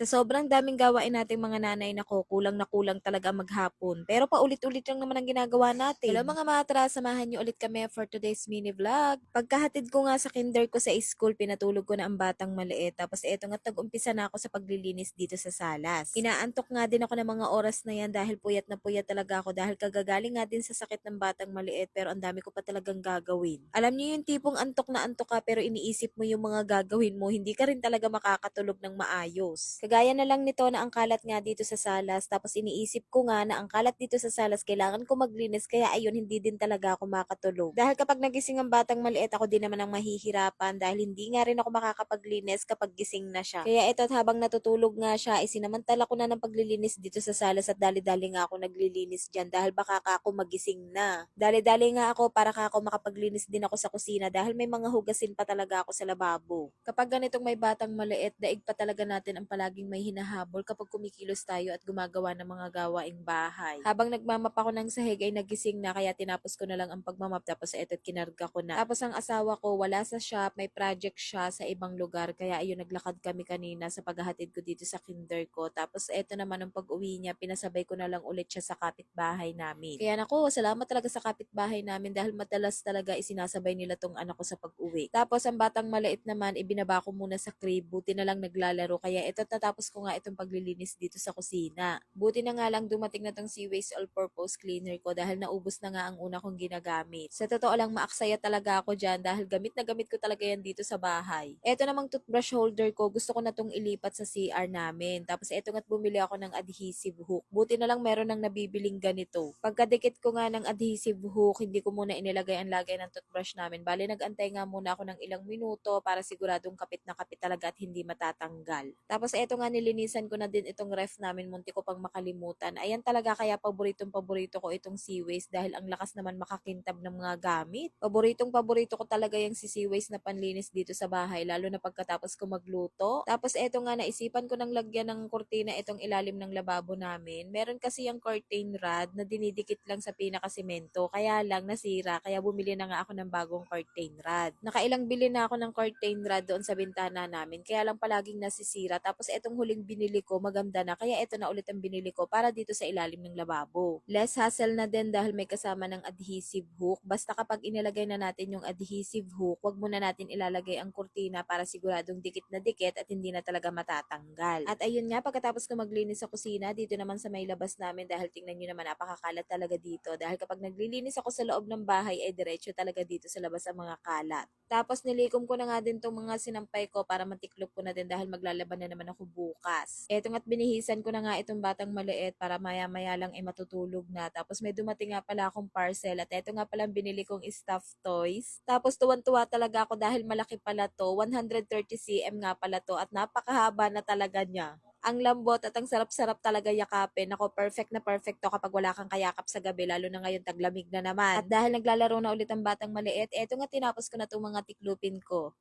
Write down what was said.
Sa sobrang daming gawain nating mga nanay nako, kulang na kulang talaga maghapon. Pero paulit-ulit lang naman ang ginagawa natin. Hello mga matra, samahan niyo ulit kami for today's mini vlog. Pagkahatid ko nga sa kinder ko sa school, pinatulog ko na ang batang maliit. Tapos eto nga tag-umpisa na ako sa paglilinis dito sa salas. Inaantok nga din ako ng mga oras na yan dahil puyat na puyat talaga ako dahil kagagaling nga din sa sakit ng batang maliit pero ang dami ko pa talagang gagawin. Alam niyo yung tipong antok na antok ka pero iniisip mo yung mga gagawin mo, hindi ka rin talaga makakatulog ng maayos. Kagaya na lang nito na ang kalat nga dito sa salas, tapos iniisip ko nga na ang kalat dito sa salas, kailangan ko maglinis, kaya ayun, hindi din talaga ako makatulog. Dahil kapag nagising ang batang maliit, ako din naman ang mahihirapan dahil hindi nga rin ako makakapaglinis kapag gising na siya. Kaya ito at habang natutulog nga siya, isinamantala ko na ng paglilinis dito sa salas at dali-dali nga ako naglilinis dyan dahil baka ka ako magising na. Dali-dali nga ako para ka ako makapaglinis din ako sa kusina dahil may mga hugasin pa talaga ako sa lababo. Kapag ganitong may batang maliit, daig pa talaga natin ang palaging may hinahabol kapag kumikilos tayo at gumagawa ng mga gawaing bahay. Habang nagmamap ako ng sahig ay nagising na kaya tinapos ko na lang ang pagmamap tapos eto't kinarga ko na. Tapos ang asawa ko wala sa shop, may project siya sa ibang lugar kaya ayun naglakad kami kanina sa paghahatid ko dito sa kinder ko. Tapos eto naman ang pag-uwi niya, pinasabay ko na lang ulit siya sa kapitbahay namin. Kaya nako, salamat talaga sa kapitbahay namin dahil madalas talaga isinasabay nila tong anak ko sa pag-uwi. Tapos ang batang maliit naman, ibinaba ko muna sa crib, buti na lang naglalaro. Kaya ito tatapos ko nga itong paglilinis dito sa kusina. Buti na nga lang dumating na tong Seaways All-Purpose Cleaner ko dahil naubos na nga ang una kong ginagamit. Sa totoo lang, maaksaya talaga ako dyan dahil gamit na gamit ko talaga yan dito sa bahay. Ito namang toothbrush holder ko, gusto ko na tong ilipat sa CR namin. Tapos ito nga't bumili ako ng adhesive hook. Buti na lang meron nang nabibiling ganito. Pagkadikit ko nga ng adhesive hook, hindi ko muna inilagay ang lagay ng toothbrush namin. Bali, nagantay nga muna ako ng ilang minuto para siguradong kapit na kapit talaga at hindi matatanggal. Tapos eto nga nilinisan ko na din itong ref namin, munti ko pang makalimutan. Ayan talaga kaya paboritong paborito ko itong Seaways dahil ang lakas naman makakintab ng mga gamit. Paboritong paborito ko talaga yung si Seaways na panlinis dito sa bahay, lalo na pagkatapos ko magluto. Tapos eto nga naisipan ko ng lagyan ng kurtina itong ilalim ng lababo namin. Meron kasi yung curtain rod na dinidikit lang sa pinakasimento, kaya lang nasira, kaya bumili na nga ako ng bagong curtain rod. Nakailang bili na ako ng curtain rod doon sa bintana namin, kaya lang palaging nasisira. Tapos etong huling binili ko, maganda na, kaya ito na ulit ang binili ko para dito sa ilalim ng lababo. Less hassle na din dahil may kasama ng adhesive hook. Basta kapag inilagay na natin yung adhesive hook, wag muna natin ilalagay ang kurtina para siguradong dikit na dikit at hindi na talaga matatanggal. At ayun nga, pagkatapos ko maglinis sa kusina, dito naman sa may labas namin dahil tingnan nyo naman napakakalat talaga dito. Dahil kapag naglilinis ako sa loob ng bahay, ay diretso talaga dito sa labas ang mga kalat. Tapos nilikom ko na nga din tong mga sinampay ko para matiklop ko na din dahil maglalaban na naman ako bukas. Eto nga't binihisan ko na nga itong batang maliit para maya-maya lang ay matutulog na. Tapos may dumating nga pala akong parcel at eto nga pala binili kong stuffed toys. Tapos tuwan-tuwa talaga ako dahil malaki pala to. 130 cm nga pala to at napakahaba na talaga niya ang lambot at ang sarap-sarap talaga yakapin. Ako, perfect na perfect to kapag wala kang kayakap sa gabi, lalo na ngayon taglamig na naman. At dahil naglalaro na ulit ang batang maliit, eto nga tinapos ko na itong mga tiklupin ko.